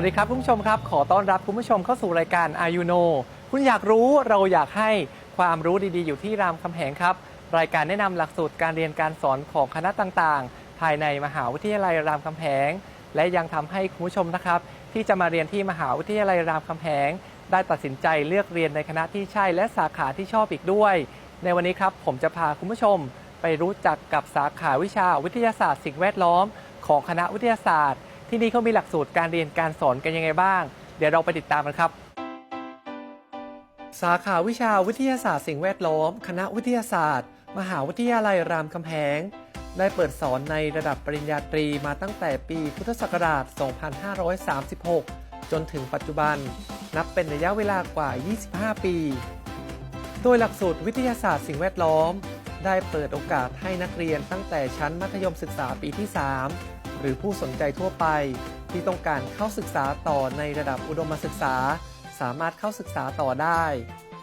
วัสดีครับคุณผู้ชมครับ ขอต้อนรับคุณผู้ชมเข้าสู่รายการอายุโนคุณอยากรู้เราอยากให้ความรู้ดีๆ อยู่ที่รามคำแหงครับ รายการแนะนำหลักสูตรการเรียนการสอนของคณะต่างๆ ภายในมหาวิทยาลัยรามคำแหง และยังทำให้คุณผู้ชมนะครับ ที่จะมาเรียนที่มหาวิทยาลัยรามคำแหง ได้ตัดสินใจเลือกเรียนในคณะที่ใช่และสาขาที่ชอบอีกด้วย ในวันนี้ครับผมจะพาคุณผู้ชมไปรู้จักกับสาขาวิชาวิทยาศาสตร์สิ่งแวดล้อม ของคณะวิทยาศาสตร์ ที่นี่เขามีหลักสูตรการเรียนการสอนกันยังไงบ้าง เดี๋ยวเราไปติดตามกันครับ สาขาวิชาวิทยาศาสตร์สิ่งแวดล้อม คณะวิทยาศาสตร์ มหาวิทยาลัยรามคำแหง ได้เปิดสอนในระดับปริญญาตรีมาตั้งแต่ปีพุทธศักราช 2536 จนถึงปัจจุบัน นับเป็นระยะเวลากว่า 25 ปี โดยหลักสูตรวิทยาศาสตร์สิ่งแวดล้อม ได้เปิดโอกาสให้นักเรียนตั้งแต่ชั้นมัธยมศึกษาปีที่ 3 หรือผู้สนใจทั่วไป ที่ต้องการเข้าศึกษาต่อในระดับอุดมศึกษา สามารถเข้าศึกษาต่อได้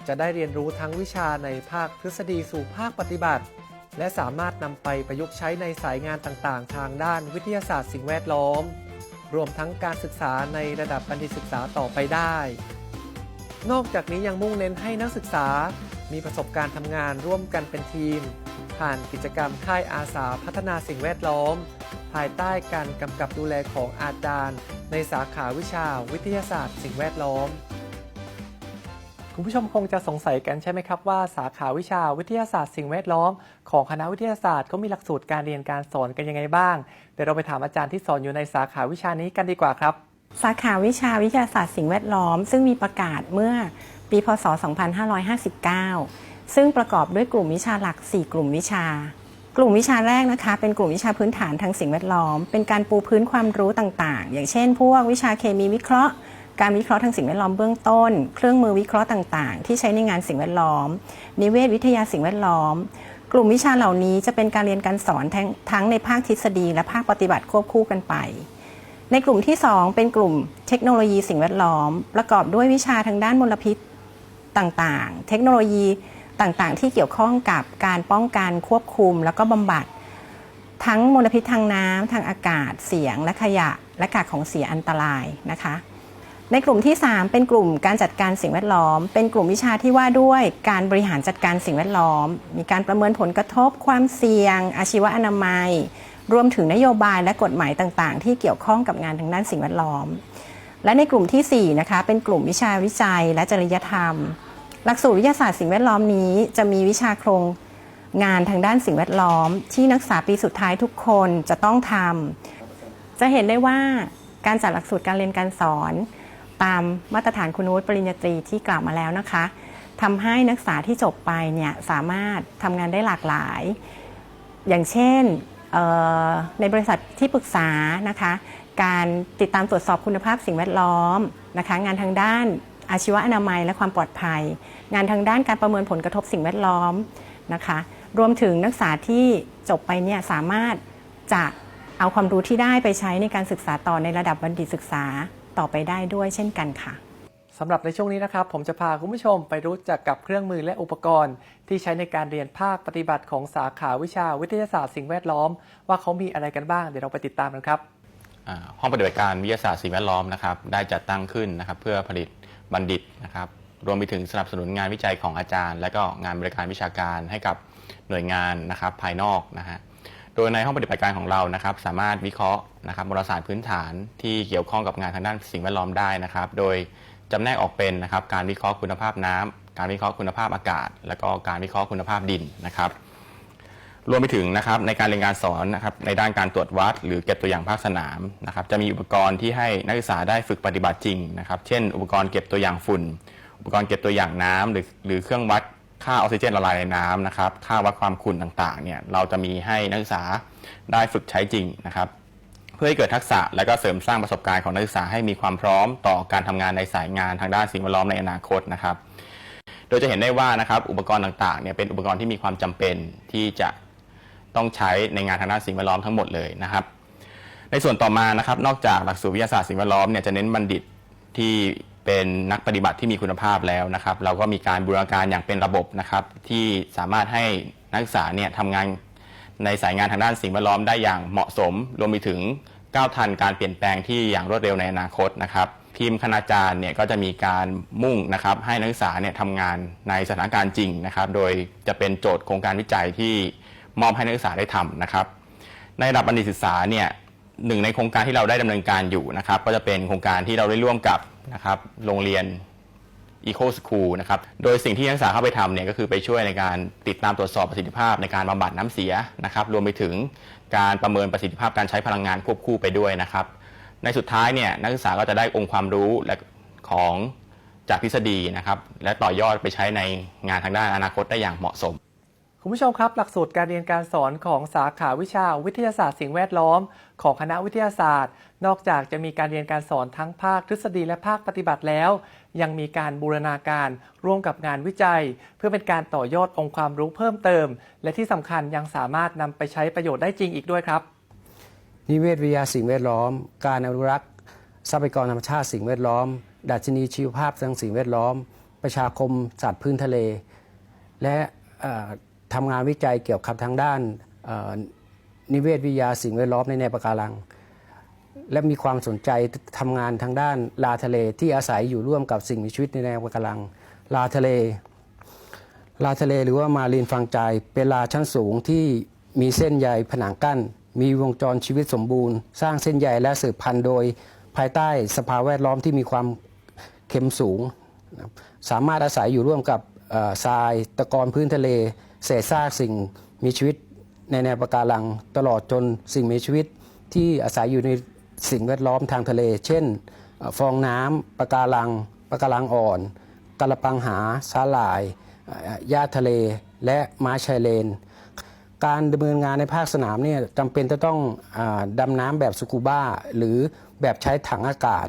จะได้เรียนรู้ทั้งวิชาในภาคทฤษฎีสู่ภาคปฏิบัติ และสามารถนำไปประยุกต์ใช้ในสายงานต่างๆ ทางด้านวิทยาศาสตร์สิ่งแวดล้อม รวมทั้งการศึกษาในระดับบัณฑิตศึกษาต่อไปได้ นอกจากนี้ยังมุ่งเน้นให้นักศึกษา มีประสบการณ์ทำงานร่วมกันเป็นทีม ผ่านกิจกรรมค่ายอาสาพัฒนาสิ่งแวดล้อม ภายใต้การกำกับดูแลของอาจารย์ ในสาขาวิชาวิทยาศาสตร์ สิ่งแวดล้อม คุณผู้ชมคงจะสงสัยกันใช่ไหมครับว่าสาขาวิชาวิทยาศาสตร์ สิ่งแวดล้อม ของคณะวิทยาศาสตร์เขามีหลักสูตรการเรียนการสอนกันยังไงบ้าง เดี๋ยวเราไปถามอาจารย์ที่สอนอยู่ในสาขาวิชานี้กันดีกว่าครับ สาขาวิชาวิทยาศาสตร์สิ่งแวดล้อม ซึ่งมีประกาศเมื่อปีพศ 2559 ซึ่งประกอบด้วยกลุ่มวิชาหลัก 4 กลุ่มวิชา กลุ่มวิชาแรกนะคะ เป็นกลุ่มวิชาพื้นฐานทางสิ่งแวดล้อม เป็นการปูพื้นความรู้ต่างๆ อย่างเช่น พวกวิชาเคมีวิเคราะห์ การวิเคราะห์ทางสิ่งแวดล้อมเบื้องต้น เครื่องมือวิเคราะห์ต่างๆ ที่ใช้ในงานสิ่งแวดล้อม นิเวศวิทยาสิ่งแวดล้อม กลุ่มวิชาเหล่านี้จะเป็นการเรียนการสอนทั้งงในภาคทฤษฎี และภาคปฏิบัติควบคู่กันไปในกลุ่มที่ 2 เป็นกลุ่มเทคโนโลยีสิ่งแวดล้อม ประกอบด้วยวิชาทางด้านมลพิษต่างๆ เทคโนโลยี ต่างๆ ที่เกี่ยวข้องกับการป้องกันควบคุม แล้วก็บำบัด ทั้งมลพิษทางน้ำทางอากาศเสียงและขยะ และกากของเสียอันตรายนะคะ ในกลุ่มที่ 3 เป็นกลุ่มการจัดการสิ่งแวดล้อม เป็นกลุ่มวิชาที่ว่าด้วยการบริหารจัดการสิ่งแวดล้อม มีการประเมินผลกระทบ ความเสี่ยง อาชีวอนามัย รวมถึงนโยบายและกฎหมายต่างๆ ที่เกี่ยวข้องกับงานทางด้านสิ่งแวดล้อม และในกลุ่มทีสี่4นะคะเป็นกลุ่มวิชาวิจัยและจริยธรรม หลักสูตรวิทยาศาสตร์สิ่งแวดล้อมนี้ จะมีวิชาโครงงานทางด้านสิ่งแวดล้อม ที่นักศึกษาปีสุดท้ายทุกคนจะต้องทำจะเห็นได้ว่าการจัดหลักสูตรการเรียนการสอน ตามมาตรฐานคุณวุฒิปริญญาตรีที่กล่าวมาแล้วนะคะทำให้นักศึกษาที่จบไปเนี่ยสามารถทำงานได้หลากหลาย อย่างเช่นในบริษัทที่ปรึกษานะคะ การติดตามตรวจสอบคุณภาพสิ่งแวดล้อมนะคะ งานทางด้าน อาชีวอนามัยและความปลอดภัย งานทางด้านการประเมินผลกระทบสิ่งแวดล้อมนะคะ รวมถึงนักศึกษาที่จบไปเนี่ยสามารถจะเอาความรู้ที่ได้ไปใช้ในการศึกษาต่อในระดับบัณฑิตศึกษาต่อไปได้ด้วยเช่นกันค่ะสำหรับในช่วงนี้นะครับ ผมจะพาคุณผู้ชมไปรู้จักกับเครื่องมือและอุปกรณ์ ที่ใช้ในการเรียนภาคปฏิบัติของสาขาวิชาวิทยาศาสตร์สิ่งแวดล้อม ว่าเขามีอะไรกันบ้างเดี๋ยวเราไปติดตามกันครับ ห้องปฏิบัติการวิทยาศาสตร์สิ่งแวดล้อมนะครับได้จัดตั้งขึ้นนะครับเพื่อผลิตบัณฑิตนะครับรวมไปถึงสนับสนุนงานวิจัยของอาจารย์ และก็งานบริการวิชาการให้กับหน่วยงานนะครับภายนอกนะฮะโดยในห้องปฏิบัติการของเรานะครับ สามารถวิเคราะห์นะครับมลสารพื้นฐานที่เกี่ยวข้องกับงานทางด้านสิ่งแวดล้อมได้นะครับ โดยจำแนกออกเป็นนะครับการวิเคราะห์คุณภาพน้ำการวิเคราะห์คุณภาพอากาศ และก็การวิเคราะห์คุณภาพดินนะครับ รวมไปถึงนะครับในการเรียนการสอนนะครับในด้านการตรวจวัด หรือเก็บตัวอย่างภาคสนามนะครับจะมีอุปกรณ์ที่ให้นักศึกษาได้ฝึกปฏิบัติจริงนะครับเช่น อุปกรณ์เก็บตัวอย่างฝุ่น อุปกรณ์เก็บตัวอย่างน้ำหรือหรือเครื่องวัดค่าออกซิเจนละลายในน้ำนะครับค่าวัดความขุ่นต่างๆเนี่ยเราจะมีให้นักศึกษาได้ฝึกใช้จริงนะครับเพื่อให้เกิดทักษะและก็เสริมสร้างประสบการณ์ของนักศึกษาให้มีความพร้อมต่อการทำงานในสายงานทางด้านสิ่งแวดล้อมในอนาคตนะครับ โดยจะเห็นได้ว่านะครับอุปกรณ์ต่างๆเนี่ยเป็นอุปกรณ์ที่มีความจำเป็นที่จะ ต้องใช้ในงานทางด้านสิ่งแวดล้อมทั้งหมดเลยนะครับ ในส่วนต่อมานะครับ นอกจากหลักสูตรวิทยาศาสตร์สิ่งแวดล้อมเนี่ยจะเน้นบัณฑิตที่เป็นนักปฏิบัติที่มีคุณภาพแล้วนะครับ เราก็มีการบูรณาการอย่างเป็นระบบนะครับ ที่สามารถให้นักศึกษาเนี่ยทำงานในสายงานทางด้านสิ่งแวดล้อมได้อย่างเหมาะสม รวมไปถึงก้าวทันการเปลี่ยนแปลงที่อย่างรวดเร็วในอนาคตนะครับทีมคณาจารย์เนี่ยก็จะมีการมุ่งนะครับให้นักศึกษาเนี่ยทำงานในสถานการณ์จริงนะครับ โดยจะเป็นโจทย์โครงการวิจัยที่ มอบให้นักศึกษาได้ทำนะครับ ในระดับบัณฑิตศึกษาเนี่ยหนึ่งในโครงการที่เราได้ดำเนินการอยู่นะครับ ก็จะเป็นโครงการที่เราได้ร่วมกับนะครับโรงเรียน Eco School นะครับ โดยสิ่งที่นักศึกษาเข้าไปทำเนี่ยก็คือไปช่วยในการติดตามตรวจสอบประสิทธิภาพในการบำบัดน้ำเสียนะครับ รวมไปถึงการประเมินประสิทธิภาพการใช้พลังงานควบคู่ไปด้วยนะครับ ในสุดท้ายเนี่ยนักศึกษาก็จะได้องค์ความรู้และของจากทฤษฎีนะครับ และต่อยอดไปใช้ในงานทางด้านอนาคตได้อย่างเหมาะสม คุณผู้ชมครับ หลักสูตรการเรียนการสอนของสาขาวิชาวิทยาศาสตร์สิ่งแวดล้อม ของคณะวิทยาศาสตร์ นอกจากจะมีการเรียนการสอนทั้งภาคทฤษฎีและภาคปฏิบัติแล้ว ยังมีการบูรณาการร่วมกับงานวิจัย เพื่อเป็นการต่อยอดองค์ความรู้เพิ่มเติม และที่สำคัญยังสามารถนำไปใช้ประโยชน์ได้จริงอีกด้วยครับ นิเวศวิทยาสิ่งแวดล้อม การอนุรักษ์ทรัพยากรธรรมชาติสิ่งแวดล้อม ดัชนีชีวภาพทางสิ่งแวดล้อม ประชาคมสัตว์พื้นทะเล และ ทำงานวิจัยเกี่ยวกับทางด้านนิเวศวิทยาสิ่งแวดล้อมในแนวปะการัง และมีความสนใจทำงานทางด้านลาทะเลที่อาศัยอยู่ร่วมกับสิ่งมีชีวิตในแนวปะการัง ลาทะเล ลาทะเลหรือว่ามารีนฟังใจเป็นลาชั้นสูงที่มีเส้นใยผนังกั้น มีวงจรชีวิตสมบูรณ์ สร้างเส้นใยและสืบพันธุ์โดย ภายใต้สภาพแวดล้อมที่มีความเค็มสูง สามารถอาศัยอยู่ร่วมกับทรายตะกอนพื้นทะเล เศษซากสิ่งมีชีวิตในแนวปะการัง ตลอดจนสิ่งมีชีวิตที่อาศัยอยู่ในสิ่งแวดล้อมทางทะเล เช่น ฟองน้ำปะการังปะการังอ่อนกระปังหาสาหร่ายหญ้าทะเล และม้าชายเลน การดำเนินงานในภาคสนามเนี่ยจำเป็นจะต้องอาดำน้ำแบบสกูบ้า หรือแบบใช้ถังอากาศ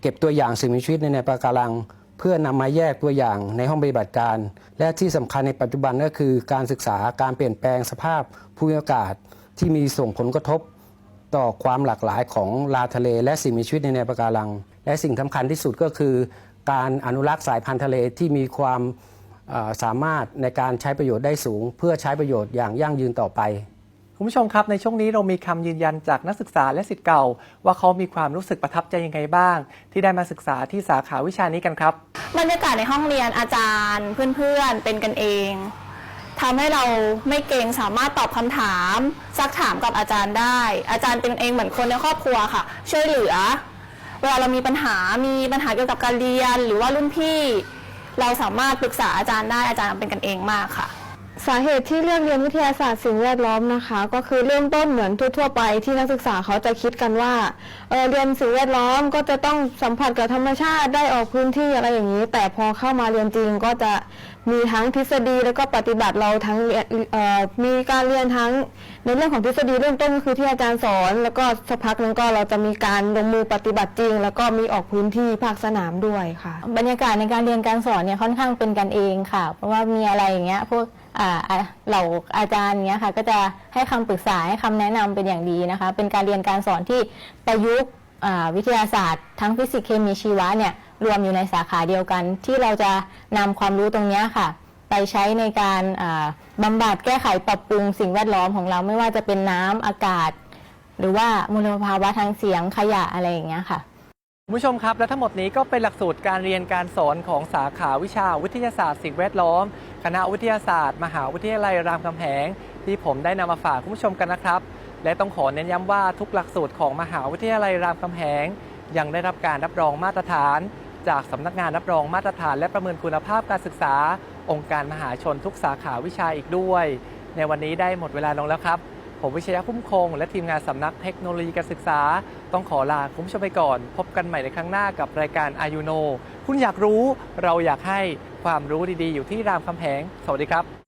เก็บตัวอย่างสิ่งมีชีวิตในในวปะการัง เพื่อนำมาแยกตัวอย่างในห้องปฏิบัติการ และที่สำคัญในปัจจุบันก็คือการศึกษาการเปลี่ยนแปลงสภาพภูมิอากาศ ที่มีส่งผลกระทบ ต่อความหลากหลายของลาทะเล และสิ่งมีชีวิตในแนวปะการัง และสิ่งสำคัญที่สุดก็คือ การอนุรักษ์สายพันธุ์ทะเลที่มีความสามารถในการใช้ประโยชน์ได้สูง เพื่อใช้ประโยชน์อย่างยั่งยืนต่อไป คุณผู้ชมครับ ในช่วงนี้เรามีคำยืนยันจากนักศึกษาและสิทธิ์เก่า ว่าเขามีความรู้สึกประทับใจยังไงบ้าง ที่ได้มาศึกษาที่สาขาวิชานี้กันครับ บรรยากาศในห้องเรียนอาจารย์เพื่อนๆเป็นกันเองทำให้เราไม่เกรงสามารถตอบคำถามซักถามกับอาจารย์ได้ อาจารย์เป็นกันเองเหมือนคนในครอบครัวค่ะ ช่วยเหลือ เวลาเรามีปัญหามีปัญหาเกี่ยวกับการเรียน หรือว่ารุ่นพี่ เราสามารถปรึกษาอาจารย์ได้อาจารย์เป็นกันเองมากค่ะ สาเหตุที่เลือกเรียนวิทยาศาสตร์สิ่งแวดล้อมนะคะ ก็คือเริ่มต้นเหมือนทั่วๆไปที่นักศึกษาเขาจะคิดกันว่าเเรียนสิ่งแวดล้อมก็จะต้องสัมผัสกับธรรมชาติได้ออกพื้นที่อะไรอย่างนี้ แต่พอเข้ามาเรียนจริงก็จะมีทั้งทฤษฎีแล้วก็ปฏิบัติเราทั้งมีการเรียนทั้งในเรื่องของทฤษฎีเริ่มต้นก็คือที่อาจารย์สอน แล้วก็สักพักนึงก็เราจะมีการลงมือปฏิบัติจริง แล้วก็มีออกพื้นที่ภาคสนามด้วยค่ะ บรรยากาศในการเรียนการสอนเนี่ยค่อนข้างเป็นกันเองค่ะ เพราะว่ามีอะไรอย่างเงี้ยพวก อ่าเหล่าอาจารย์เงี้ยค่ะก็จะให้คำปรึกษาให้คำแนะนำเป็นอย่างดีนะคะ เป็นการเรียนการสอนที่ประยุกต์อ่าวิทยาศาสตร์ ทั้งฟิสิกส์เคมีชีวะเนี่ยรวมอยู่ในสาขาเดียวกัน ที่เราจะนำความรู้ตรงเนี้ยค่ะ ไปใช้ในการอ่าบำบัดแก้ไขปรับปรุงสิ่งแวดล้อมของเราไม่ว่าจะเป็นน้ำอากาศ หรือว่ามลภาวะทางเสียงขยะอะไรอย่างเงี้ยค่ะ คุณผู้ชมครับ และทั้งหมดนี้ก็เป็นหลักสูตรการเรียนการสอนของสาขาวิชาวิทยาศาสตร์สิ่งแวดล้อม คณะวิทยาศาสตร์ มหาวิทยาลัยรามคำแหง ที่ผมได้นำมาฝากคุณผู้ชมกันนะครับ และต้องขอเน้นย้ำว่าทุกหลักสูตรของมหาวิทยาลัยรามคำแหง ยังได้รับการรับรองมาตรฐาน จากสำนักงานรับรองมาตรฐาน และประเมินคุณภาพการศึกษา องค์การมหาชนทุกสาขาวิชาอีกด้วย ในวันนี้ได้หมดเวลาลงแล้วครับ ผมวิชยะพุ่มคง และทีมงานสำนักเทคโนโลยีการศึกษา ต้องขอลาคุณผู้ชมไปก่อน พบกันใหม่ในครั้งหน้ากับรายการอายุโน คุณอยากรู้เราอยากให้ความรู้ดีๆ อยู่ที่รามคำแหง สวัสดีครับ